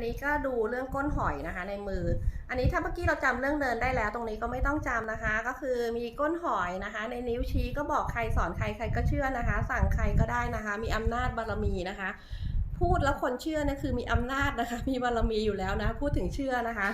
นนี้ก็ดูเรื่องก้นหอยนะคะในมือ อันนี้ถ้าเมื่อกี้เราจำเรื่องเดินได้แล้ว ตรงนี้ก็ไม่ต้องจำนะคะ ก็คือมีก้นหอยนะคะ ในนิ้วชี้ก็บอกใครสอนใครใครก็เชื่อนะคะ สั่งใครก็ได้นะคะ มีอำนาจบารมีนะคะ พูดแล้วคนเชื่อนะคือมีอำนาจนะคะ มีบารมีอยู่แล้วนะ พูดถึงเชื่อนะคะ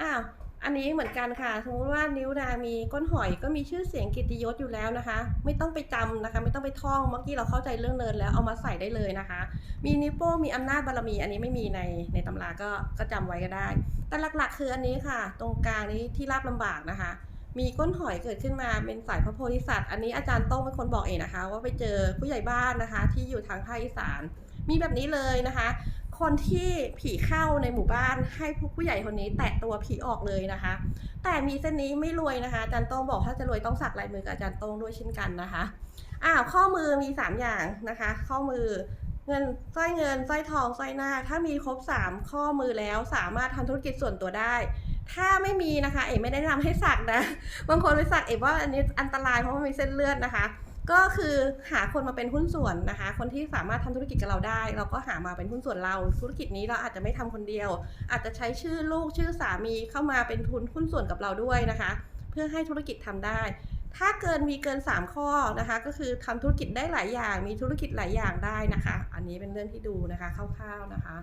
อ้าว อันนี้เหมือนกันค่ะสมมติว่านิ้วนางมีก้นหอยก็มีชื่อเสียงกิตติยศอยู่แล้วนะคะ ไม่ต้องไปจำนะคะ ไม่ต้องไปท่องเมื่อกี้เราเข้าใจเรื่องเนินแล้วเอามาใส่ได้เลยนะคะ มีนิ้วโป้งมีอำนาจบารมี อันนี้ไม่มีในในตำราก็ก็จำไว้ก็ได้ แต่หลักๆ คืออันนี้ค่ะ ตรงกลางนี้ที่ราบลำบากนะคะ มีก้นหอยเกิดขึ้นมาเป็นสายพระโพธิสัตว์ อันนี้อาจารย์โต้งเป็นคนบอกเองนะคะ ว่าไปเจอผู้ใหญ่บ้านนะคะ ที่อยู่ทางภาคอีสานมีแบบนี้เลยนะคะ คนที่ผีเข้าในหมู่บ้านให้ผู้ผู้ใหญ่คนนี้แตะตัวผีออกเลยนะคะ แต่มีเส้นนี้ไม่รวยนะคะอาจารย์โต้งบอกถ้าจะรวยต้องสักลายมือกับอาจารย์โต้งด้วยเช่นกันนะคะอ้าวข้อมือมี 3 อย่างนะคะ ข้อมือเงินสร้อยเงินสร้อยทองสร้อยหน้าคถ้ามีครบ 3 ข้อมือแล้วสามารถทำธุรกิจส่วนตัวได้ ถ้าไม่มีนะคะ เอ๋ไม่ได้นะนำให้สักนะบางคนไปสักเอ๋ว่าอันนี้อันตรายเพราะมันมีเส้นเลือดนะคะ ก็คือหาคนมาเป็นหุ้นส่วนนะคะ คนที่สามารถทำธุรกิจกับเราได้ เราก็หามาเป็นหุ้นส่วนเรา ธุรกิจนี้เราอาจจะไม่ทำคนเดียว อาจจะใช้ชื่อลูกชื่อสามีเข้ามาเป็นทุนหุ้นส่วนกับเราด้วยนะคะ เพื่อให้ธุรกิจทำได้ ถ้าเกินมีเกิน 3 ข้อนะคะ ก็คือทำธุรกิจได้หลายอย่าง มีธุรกิจหลายอย่างได้นะคะ อันนี้เป็นเรื่องที่ดูนะคะคร่าวๆนะคะ